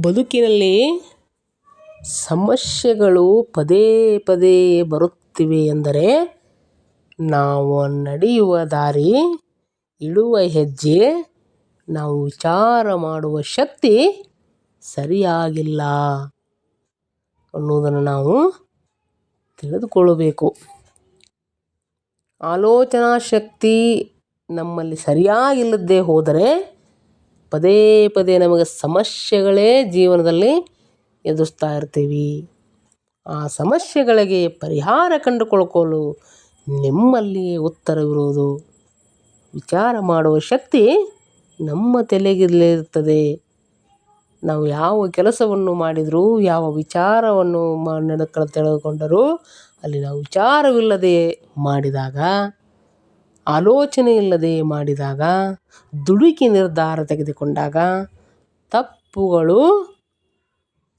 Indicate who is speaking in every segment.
Speaker 1: ಬದುಕಿನಲ್ಲಿ ಸಮಸ್ಯೆಗಳು ಪದೇ ಪದೇ ಬರುತ್ತಿವೆ ಎಂದರೆ ನಾವು ನಡೆಯುವ ದಾರಿ ಇಡುವ ಹೆಜ್ಜೆ, ನಾವು ವಿಚಾರ ಮಾಡುವ ಶಕ್ತಿ ಸರಿಯಾಗಿಲ್ಲ ಅನ್ನೋದನ್ನು ನಾವು ತಿಳಿದುಕೊಳ್ಳಬೇಕು. ಆಲೋಚನಾ ಶಕ್ತಿ ನಮ್ಮಲ್ಲಿ ಸರಿಯಾಗಿಲ್ಲದೇ ಹೋದರೆ ಪದೇ ಪದೇ ನಮಗೆ ಸಮಸ್ಯೆಗಳೇ ಜೀವನದಲ್ಲಿ ಎದುರಿಸ್ತಾ ಇರ್ತೀವಿ. ಆ ಸಮಸ್ಯೆಗಳಿಗೆ ಪರಿಹಾರ ಕಂಡುಕೊಳ್ಳಲು ನಿಮ್ಮಲ್ಲಿಯೇ ಉತ್ತರವಿರುವುದು. ವಿಚಾರ ಮಾಡುವ ಶಕ್ತಿ ನಮ್ಮ ತಲೆಗಿರಲಿರುತ್ತದೆ. ನಾವು ಯಾವ ಕೆಲಸವನ್ನು ಮಾಡಿದರೂ, ಯಾವ ವಿಚಾರವನ್ನು ಮಾ ತೆಗೆದುಕೊಂಡರೂ, ಅಲ್ಲಿ ನಾವು ವಿಚಾರವಿಲ್ಲದೆ ಮಾಡಿದಾಗ ಆಲೋಚನೆ ಇಲ್ಲದೆ ಮಾಡಿದಾಗ, ದುಡುಕಿ ನಿರ್ಧಾರ ತೆಗೆದುಕೊಂಡಾಗ ತಪ್ಪುಗಳು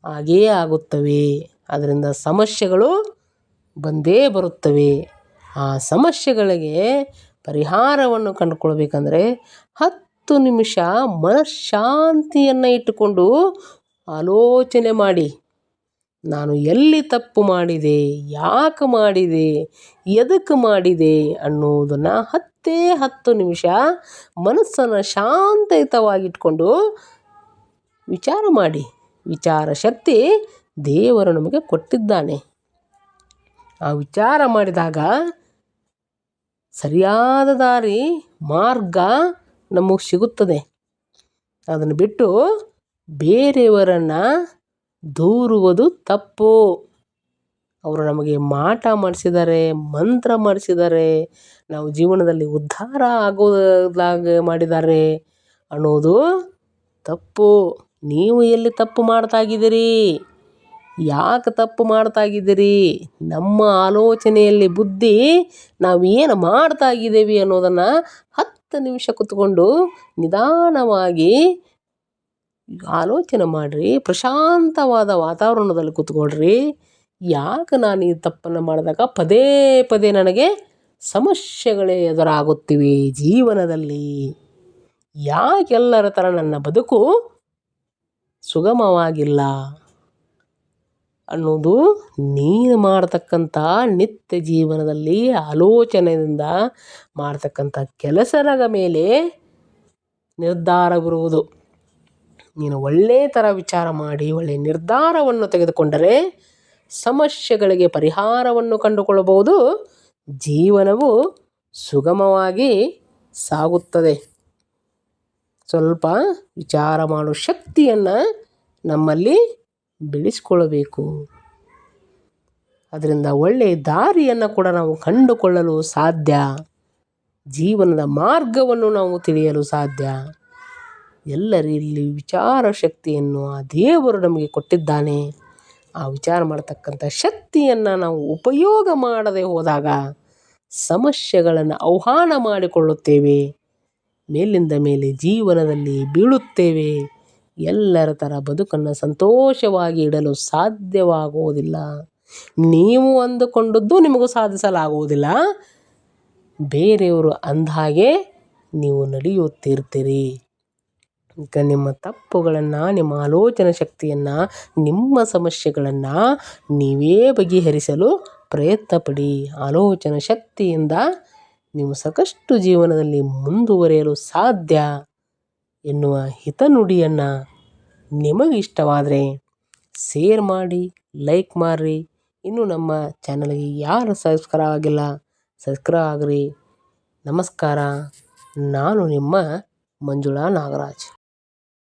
Speaker 1: ಹಾಗೇ ಆಗುತ್ತವೆ. ಅದರಿಂದ ಸಮಸ್ಯೆಗಳು ಬಂದೇ ಬರುತ್ತವೆ. ಆ ಸಮಸ್ಯೆಗಳಿಗೆ ಪರಿಹಾರವನ್ನು ಕಂಡುಕೊಳ್ಬೇಕಂದ್ರೆ ಹತ್ತು ನಿಮಿಷ ಮನಃಶಾಂತಿಯನ್ನು ಇಟ್ಟುಕೊಂಡು ಆಲೋಚನೆ ಮಾಡಿ. ನಾನು ಎಲ್ಲಿ ತಪ್ಪು ಮಾಡಿದೆ, ಯಾಕೆ ಮಾಡಿದೆ ಎದಕ್ಕೆ ಮಾಡಿದೆ ಅನ್ನೋದನ್ನು ಹತ್ತೇ ಹತ್ತು ನಿಮಿಷ ಮನಸ್ಸನ್ನು ಶಾಂತಯುತವಾಗಿಟ್ಕೊಂಡು ವಿಚಾರ ಮಾಡಿ. ವಿಚಾರ ಶಕ್ತಿ ದೇವರು ನಮಗೆ ಕೊಟ್ಟಿದ್ದಾನೆ. ಆ ವಿಚಾರ ಮಾಡಿದಾಗ ಸರಿಯಾದ ದಾರಿ, ಮಾರ್ಗ ನಮಗೆ ಸಿಗುತ್ತದೆ. ಅದನ್ನು ಬಿಟ್ಟು ಬೇರೆಯವರನ್ನು ದೂರುವುದು ತಪ್ಪು. ಅವರು ನಮಗೆ ಮಾಟ ಮಾಡಿಸಿದ್ದಾರೆ ಮಂತ್ರ ಮಾಡಿಸಿದ್ದಾರೆ ನಾವು ಜೀವನದಲ್ಲಿ ಉದ್ಧಾರ ಆಗೋದಾಗ ಮಾಡಿದ್ದಾರೆ ಅನ್ನೋದು ತಪ್ಪು. ನೀವು ಎಲ್ಲಿ ತಪ್ಪು ಮಾಡ್ತಾ ಇದ್ದೀರಿ ಯಾಕೆ ತಪ್ಪು ಮಾಡ್ತಾ ಇದ್ದೀರಿ ನಮ್ಮ ಆಲೋಚನೆಯಲ್ಲಿ ಬುದ್ಧಿ, ನಾವು ಏನು ಮಾಡ್ತಾ ಇದ್ದೀವಿ ಅನ್ನೋದನ್ನು ಹತ್ತು ನಿಮಿಷ ಕೂತ್ಕೊಂಡು ನಿಧಾನವಾಗಿ ಆಲೋಚನೆ ಮಾಡಿರಿ, ಪ್ರಶಾಂತವಾದ ವಾತಾವರಣದಲ್ಲಿ ಕೂತ್ಕೊಳ್ರಿ. ಯಾಕೆ ನಾನು ಈ ತಪ್ಪನ್ನು ಮಾಡಿದಾಗ ಪದೇ ಪದೇ ನನಗೆ ಸಮಸ್ಯೆಗಳೇ ಎದುರಾಗುತ್ತಿವೆ ಜೀವನದಲ್ಲಿ. ಯಾಕೆಲ್ಲರ ಥರ ನನ್ನ ಬದುಕು ಸುಗಮವಾಗಿಲ್ಲ ಅನ್ನೋದು ನೀನು ಮಾಡತಕ್ಕಂಥ ನಿತ್ಯ ಜೀವನದಲ್ಲಿ ಆಲೋಚನೆಯಿಂದ ಮಾಡ್ತಕ್ಕಂಥ ಕೆಲಸದ ಮೇಲೆ ನಿರ್ಧಾರವಿರುವುದು. ನೀನು ಒಳ್ಳೆಯ ಥರ ವಿಚಾರ ಮಾಡಿ ಒಳ್ಳೆಯ ನಿರ್ಧಾರವನ್ನು ತೆಗೆದುಕೊಂಡರೆ ಸಮಸ್ಯೆಗಳಿಗೆ ಪರಿಹಾರವನ್ನು ಕಂಡುಕೊಳ್ಳಬಹುದು. ಜೀವನವು ಸುಗಮವಾಗಿ ಸಾಗುತ್ತದೆ. ಸ್ವಲ್ಪ ವಿಚಾರ ಮಾಡೋ ಶಕ್ತಿಯನ್ನು ನಮ್ಮಲ್ಲಿ ಬೆಳೆಸ್ಕೊಳ್ಬೇಕು ಅದರಿಂದ ಒಳ್ಳೆಯ ದಾರಿಯನ್ನು ಕೂಡ ನಾವು ಕಂಡುಕೊಳ್ಳಲು ಸಾಧ್ಯ. ಜೀವನದ ಮಾರ್ಗವನ್ನು ನಾವು ತಿಳಿಯಲು ಸಾಧ್ಯ. ಎಲ್ಲರಲ್ಲಿ ವಿಚಾರ ಶಕ್ತಿಯನ್ನು ಆ ದೇವರು ನಮಗೆ ಕೊಟ್ಟಿದ್ದಾನೆ. ಆ ವಿಚಾರ ಮಾಡತಕ್ಕಂಥ ಶಕ್ತಿಯನ್ನು ನಾವು ಉಪಯೋಗ ಮಾಡದೆ ಹೋದಾಗ ಸಮಸ್ಯೆಗಳನ್ನು ಆಹ್ವಾನ ಮಾಡಿಕೊಳ್ಳುತ್ತೇವೆ. ಮೇಲಿಂದ ಮೇಲೆ ಜೀವನದಲ್ಲಿ ಬೀಳುತ್ತೇವೆ. ಎಲ್ಲರ ಥರ ಬದುಕನ್ನು ಸಂತೋಷವಾಗಿ ಇಡಲು ಸಾಧ್ಯವಾಗುವುದಿಲ್ಲ. ನೀವು ಅಂದುಕೊಂಡದ್ದು ನಿಮಗೂ ಸಾಧಿಸಲಾಗುವುದಿಲ್ಲ. ಬೇರೆಯವರು ಅಂದ ಹಾಗೆ ನೀವು ನಡೆಯುತ್ತಿರ್ತೀರಿ. ಈಗ ನಿಮ್ಮ ತಪ್ಪುಗಳನ್ನು, ನಿಮ್ಮ ಆಲೋಚನಾ ಶಕ್ತಿಯನ್ನು, ನಿಮ್ಮ ಸಮಸ್ಯೆಗಳನ್ನು ನೀವೇ ಬಗೆಹರಿಸಲು ಪ್ರಯತ್ನ ಪಡಿ ಆಲೋಚನಾ ಶಕ್ತಿಯಿಂದ ನೀವು ಸಾಕಷ್ಟು ಜೀವನದಲ್ಲಿ ಮುಂದುವರಿಯಲು ಸಾಧ್ಯ ಎನ್ನುವ ಹಿತನುಡಿಯನ್ನು ನಿಮಗೆ ಸೇರ್ ಮಾಡಿ ಲೈಕ್ ಮಾಡಿರಿ. ಇನ್ನು ನಮ್ಮ ಚಾನಲ್ಗೆ ಯಾರು ಸಬ್ಸ್ಕ್ರೈಬ್ ಆಗಿಲ್ಲ ಸಬ್ಸ್ಕ್ರೈಬ್ ಆಗಿರಿ. ನಮಸ್ಕಾರ. ನಾನು ನಿಮ್ಮ ಮಂಜುಳಾ ನಾಗರಾಜ್.